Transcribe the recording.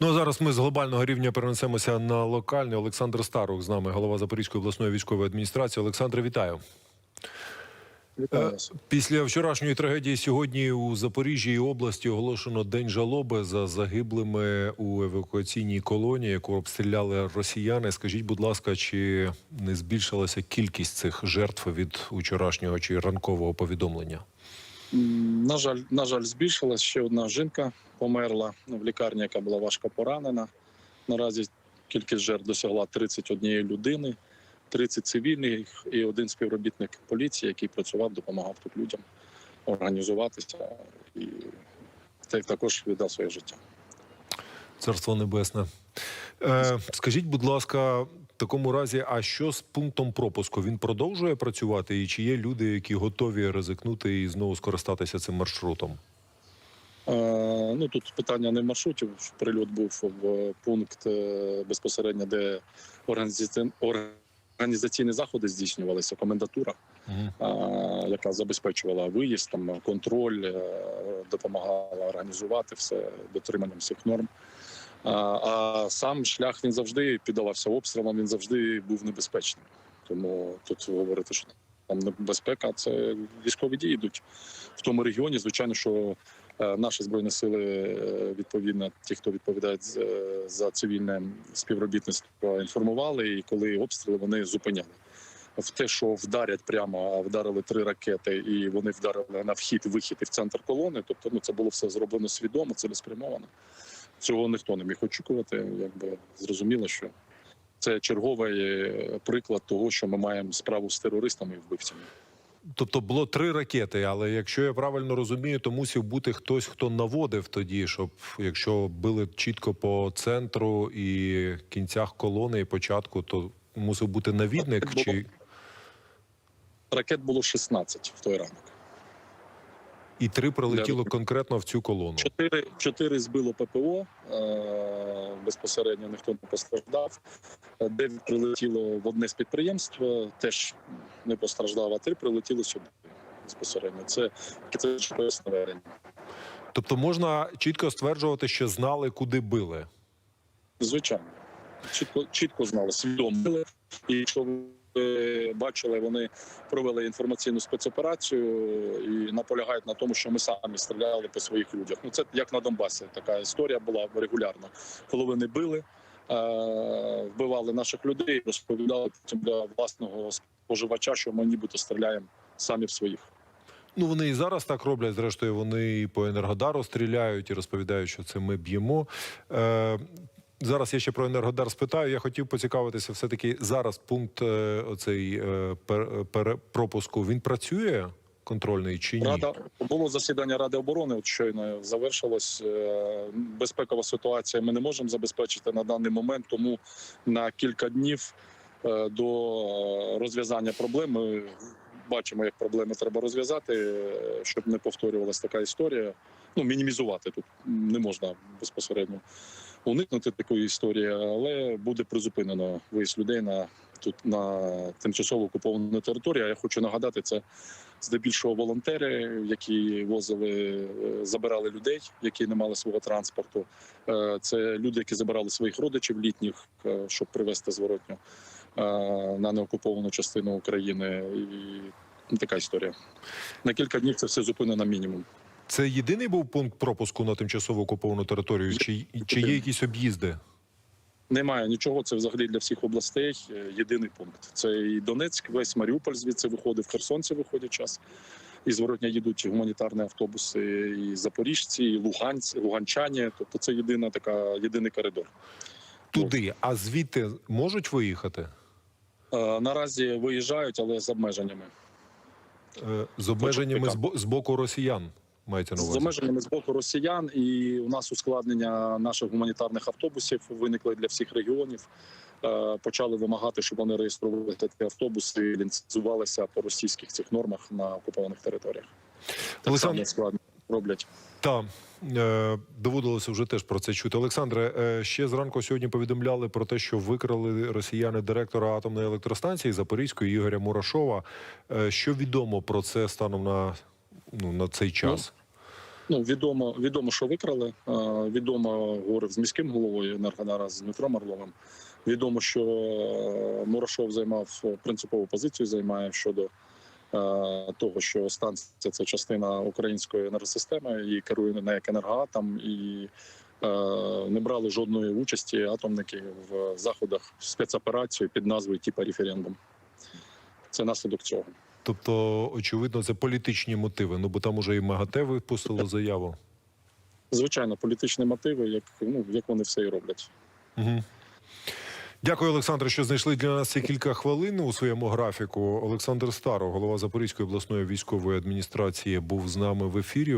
Ну а зараз ми з глобального рівня перенесемося на локальний. Олександр Старух з нами, голова Запорізької обласної військової адміністрації. Олександр, вітаю. Е. Після вчорашньої трагедії сьогодні у Запоріжжі і області оголошено день жалоби за загиблими у евакуаційній колонії, яку обстріляли росіяни. Скажіть, будь ласка, чи не збільшилася кількість цих жертв від вчорашнього чи ранкового повідомлення? На жаль, на жаль, збільшилась ще одна жінка померла в лікарні, яка була важко поранена. Наразі кількість жертв досягла 31 людини, 30 цивільних і один співробітник поліції, який працював, допомагав тут людям організуватися і так- також віддав своє життя. Царство небесне. Е, скажіть, будь ласка, такому разі, а що з пунктом пропуску? Він продовжує працювати? І чи є люди, які готові ризикнути і знову скористатися цим маршрутом? Е, Ну тут питання не в маршруті. Прильот був в пункт е, безпосередньо, де організаці- організаційні заходи здійснювалися, комендатура, Угу. е, яка забезпечувала виїзд, там контроль, допомагала організувати все дотриманням всіх норм. А, сам шлях він завжди піддавався обстрілам, він завжди був небезпечним. Тому тут говорити, що там небезпека, це військові дії йдуть в тому регіоні. Звичайно, що е, наші збройні сили е, відповідно, ті, хто відповідає за, цивільне співробітництво, інформували, і коли обстріли вони зупиняли. В те, що вдарять прямо, а вдарили три ракети, і вони вдарили на вхід, вихід і в центр колони. Тобто, ну це було все зроблено свідомо, цілеспрямовано. Цього ніхто не міг очікувати. Якби зрозуміло, що це черговий е, приклад того, що ми маємо справу з терористами і вбивцями. Тобто було три ракети, але якщо я правильно розумію, то мусив бути хтось, хто наводив тоді, щоб якщо били чітко по центру і кінцях колони і початку, то мусив бути навідник Було. чи Ракет було 16 в той ранок. І три прилетіло Для- конкретно в цю колону. Чотири, чотири збило ППО. Е- безпосередньо ніхто не постраждав. Е, Дев'ять прилетіло в одне з підприємств, е, теж не постраждав, а три прилетіли сюди. Безпосередньо. Це це наведення. Тобто можна чітко стверджувати, що знали, куди били. Звичайно, чітко, чітко знали, свідомо. били. І якщо ви бачили, вони провели інформаційну спецоперацію і наполягають на тому, що ми самі стріляли по своїх людях. Ну це як на Донбасі. Така історія була регулярна. Коли вони били, е, вбивали наших людей, розповідали для власного споживача, що ми нібито стріляємо самі в своїх. Ну вони і зараз так роблять. Зрештою, вони і по енергодару стріляють і розповідають, що це ми б'ємо. Зараз я ще про енергодар спитаю. Я хотів поцікавитися, все таки зараз пункт е, оцей е, пропуску він працює контрольний чи ні? Рада було засідання Ради оборони. От щойно завершилось. Е, Безпекова ситуація. Ми не можемо забезпечити на даний момент. Тому на кілька днів до розв'язання проблем ми бачимо, як проблеми треба розв'язати, щоб не повторювалася така історія. Ну мінімізувати тут не можна безпосередньо уникнути такої історії, але буде призупинено виїзд людей на тут на тимчасово окуповану територію. Я хочу нагадати, це здебільшого волонтери, які возили, е, забирали людей, які не мали свого транспорту. Е, Це люди, які забирали своїх родичів літніх, е, щоб привезти зворотньо е, на неокуповану частину України. І така історія. На кілька днів це все зупинено мінімум. Це єдиний був пункт пропуску на тимчасово окуповану територію, чи, чи є якісь об'їзди? Немає нічого. Це взагалі для всіх областей е, єдиний пункт. Це і Донецьк, весь Маріуполь звідси виходив, Херсонці виходять час. І зворотня їдуть і гуманітарні автобуси, і запоріжці, і луганці, луганчані. Тобто це єдина така єдиний коридор. Туди, а звідти можуть виїхати? Е, наразі виїжджають, але з обмеженнями. Е, З обмеженнями з, бо- з боку росіян мається на З увазі? обмеженнями з боку росіян, і у нас ускладнення наших гуманітарних автобусів виникли для всіх регіонів. Е, Почали вимагати, щоб вони реєстрували ті автобуси і ліцензувалися по російських цих нормах на окупованих територіях. Так Олександр- складно роблять. Так, е, доводилося вже теж про це чути. Олександре, е, ще зранку сьогодні повідомляли про те, що викрали росіяни директора атомної електростанції Запорізької Ігоря Мурашова. Що відомо про це станом на, ну, на цей час? Ну відомо, відомо, що викрали. Е, Відомо говорив з міським головою Енергодара з Дмитром Орловим. Відомо, що е, Мурашов займав е, принципову позицію, займає щодо того, що станція це частина української енергосистеми і керує не як енергоатом, і не брали жодної участі атомники в заходах спецоперації під назвою типа референдум. Це наслідок цього. Тобто, очевидно, це політичні мотиви. Ну бо там уже і МАГАТЕ випустило заяву. Звичайно, політичні мотиви, як ну як вони все і роблять. Угу. Дякую, Олександре, що знайшли для нас ці кілька хвилин у своєму графіку. Олександр Старо, голова Запорізької обласної військової адміністрації, був з нами в ефірі.